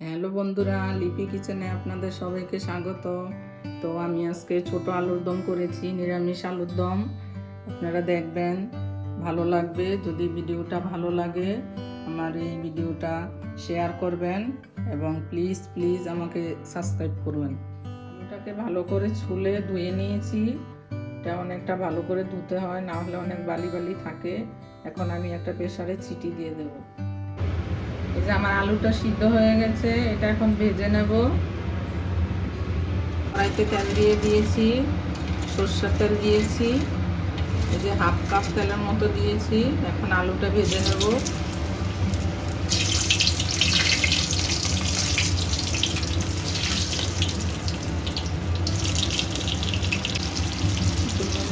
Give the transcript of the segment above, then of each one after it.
Hello বন্ধুরা, লিপি কিচেনে আপনাদের সবাইকে স্বাগত। তো আমি আজকে ছোট আলুর দম করেছি, নিরামিষ আলুর দম। আপনারা দেখবেন, ভালো লাগবে। যদি ভিডিওটা ভালো লাগে, আমার এই ভিডিওটা শেয়ার করবেন এবং প্লিজ প্লিজ আমাকে সাবস্ক্রাইব করবেন। আলুটাকে ভালো করে ছুলে ধুয়ে নিয়েছি। এটা অনেকটা ভালো করে ধুতে হয়, না হলে অনেক বালি বালি থাকে। এখন আমি একটা প্রেসারে ছিটি দিয়ে দেবো। এই যে আমার আলুটা সিদ্ধ হয়ে গেছে, এটা এখন ভেজে নেব। কড়াইতে তেল দিয়ে দিয়েছি, সর্ষের তেল দিয়েছি, এই যে হাফ কাপ তেলের মতো দিয়েছি, এখন আলুটা ভেজে নেব।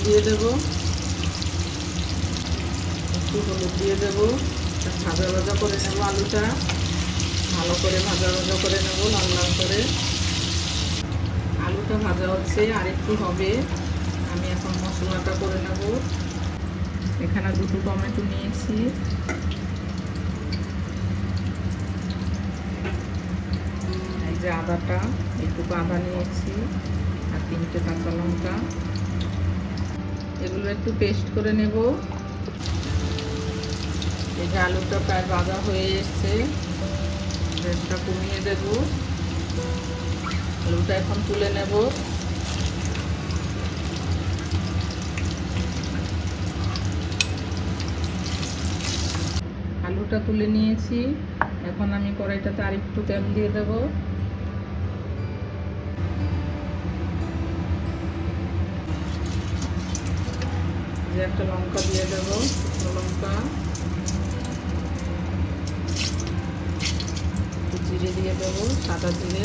দিয়ে দেবো, একটু হলুদ দিয়ে দেবো। ভাজা ভাজা করে নেব আলুটা। ভালো করে ভাজা ভাজা করে নেব, লাল লাল করে। আলুটা ভাজা হচ্ছে আর একটু হবে। আমি এখন মশলাটা করে নেব। এখানে দুটো টমেটো নিয়েছি। এই যে আদাটা এইটুকু আদা নিয়েছি আর তিনটে কাঁচা লঙ্কা। এগুলো একটু পেস্ট করে নেব। এই যে আলুটা প্রায় ভাজা হয়ে এসছে গ্যাসটা কমিয়ে দেব। আলুটা এখন তুলে নেব। আলুটা তুলে নিয়েছি। এখন আমি কড়াইটাতে আরেকটু তেল দিয়ে দেব। একটা লঙ্কা দিয়ে দেবো লঙ্কা। জিরে দিয়ে দেবো, সাদা জিরে।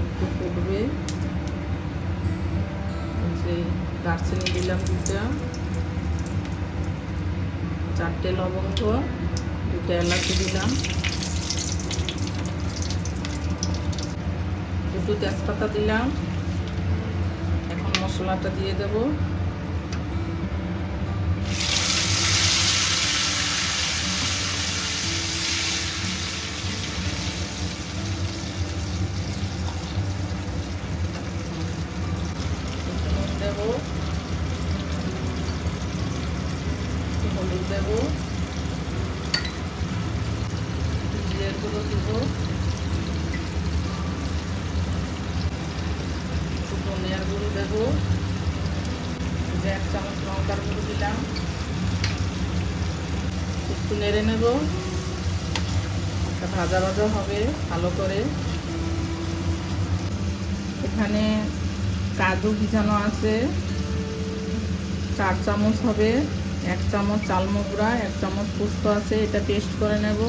একটু ফুটবে। যে দারচিনি দিলাম দুটা চারটে লবঙ্গ দুটো এলাচি দিলাম। দুটো তেজপাতা দিলাম। এখন মশলাটা দিয়ে দেবো দেব। হলুদ দেব। জিরের গুঁড়ো দিব। একটু ধনিয়ার গুঁড়ো দেব। এক চামচ লঙ্কার গুঁড়ো দিলাম। একটু নেড়ে নেব। ভাজা ভাজা হবে, ভালো করে। এখানে কাজু ভিজানো আছে। চার চামচ হবে। এক চামচ চালমুগড়া এক চামচ পুস্ত আছে, এটা পেস্ট করে নেব।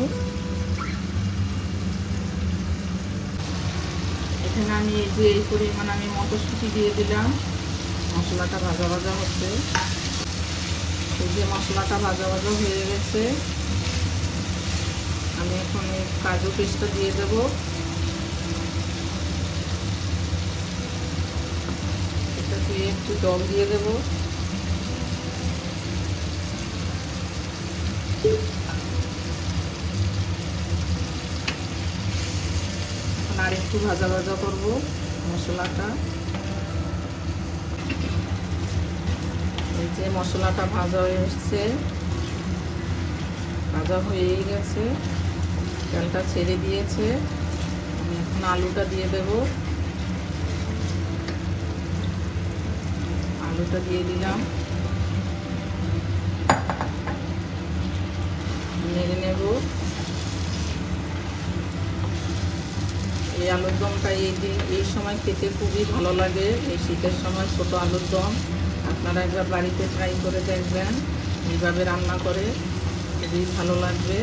এখানে আমি এই যে এই পরিমাণ আমি মটরশুঁটি দিয়ে দিলাম। মশলাটা ভাজা ভাজা হচ্ছে। এই যে মশলাটা ভাজা ভাজা হয়ে গেছে। আমি এখন এই কাজু পেস্টটা দিয়ে দেবো। ধুয়ে একটু জল দিয়ে দেবো। আর একটু ভাজা ভাজা করব মশলাটা। এই যে মশলাটা ভাজা হয়ে এসছে। ভাজা হয়েই গেছে। তেলটা ছেড়ে দিয়েছে। আমি এখন আলুটা দিয়ে দেবো। আলুটা দিয়ে দিলাম। নেড়ে নেব। এই আলুর দমটা এই দিন, এই সময় খেতে খুবই ভালো লাগে। এই শীতের সময় ছোট আলুর দম। আপনারা একবার বাড়িতে ট্রাই করে দেখবেন, এইভাবে রান্না করে খুবই ভালো লাগবে।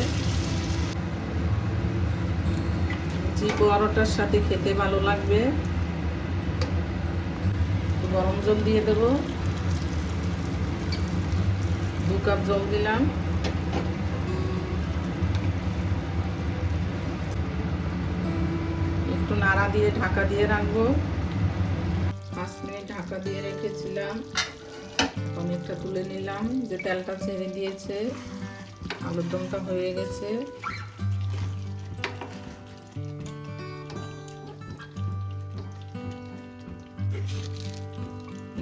লুচি পরোটার সাথে খেতে ভালো লাগবে। গরম জল দিয়ে দেব। দু কাপ জল দিলাম একটু নাড়া দিয়ে, ঢাকা দিয়ে রাখব পাঁচ মিনিট ঢাকা দিয়ে রেখেছিলাম। পনিরটা তুলে নিলাম যে তেলটা ছেড়ে দিয়েছে। আলুর দমটা হয়ে গেছে।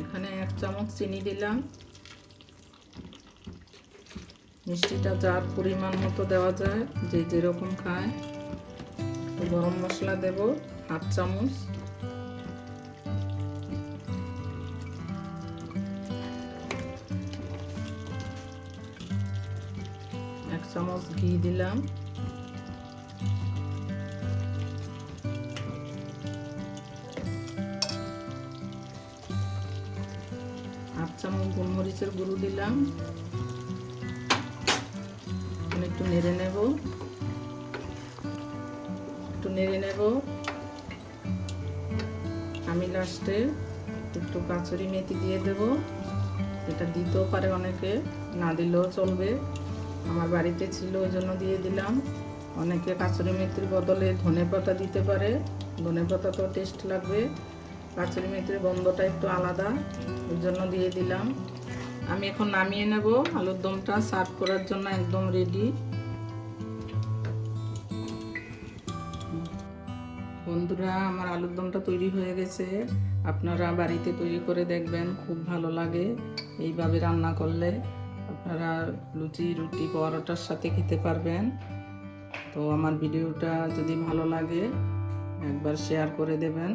এখানে এক চামচ চিনি দিলাম। মিষ্টিটা যার পরিমাণ মতো দেওয়া যায়, যে যেরকম খায়। গরম মশলা দেব। হাফ চামচ এক চামচ ঘি দিলাম হাফ চামচ গোলমরিচের গুঁড়ো দিলাম একটু নেড়ে নেব। একটু নেড়ে নেব। আমি লাস্টে একটু কাঁচুরি মেথি দিয়ে দেব। এটা দিতেও পারে অনেকে, না দিলেও চলবে। আমার বাড়িতে ছিল, ওই জন্য দিয়ে দিলাম। অনেকে কাঁচুরি মেথির বদলে ধনে পাতা দিতে পারে। ধনে পাতা তো টেস্ট লাগবে। কাঁচুরি মেথির গন্ধটা একটু আলাদা, ওই জন্য দিয়ে দিলাম। আমি এখন নামিয়ে নেব। আলুর দমটা সার্ভ করার জন্য একদম রেডি বন্ধুরা, আমার আলুর দমটা তৈরি হয়ে গেছে। আপনারা বাড়িতে তৈরি করে দেখবেন, খুব ভালো লাগে এইভাবে রান্না করলে। আপনারা লুচি, রুটি, পরোটার সাথে খেতে পারবেন। তো আমার ভিডিওটা যদি ভালো লাগে, একবার শেয়ার করে দেবেন।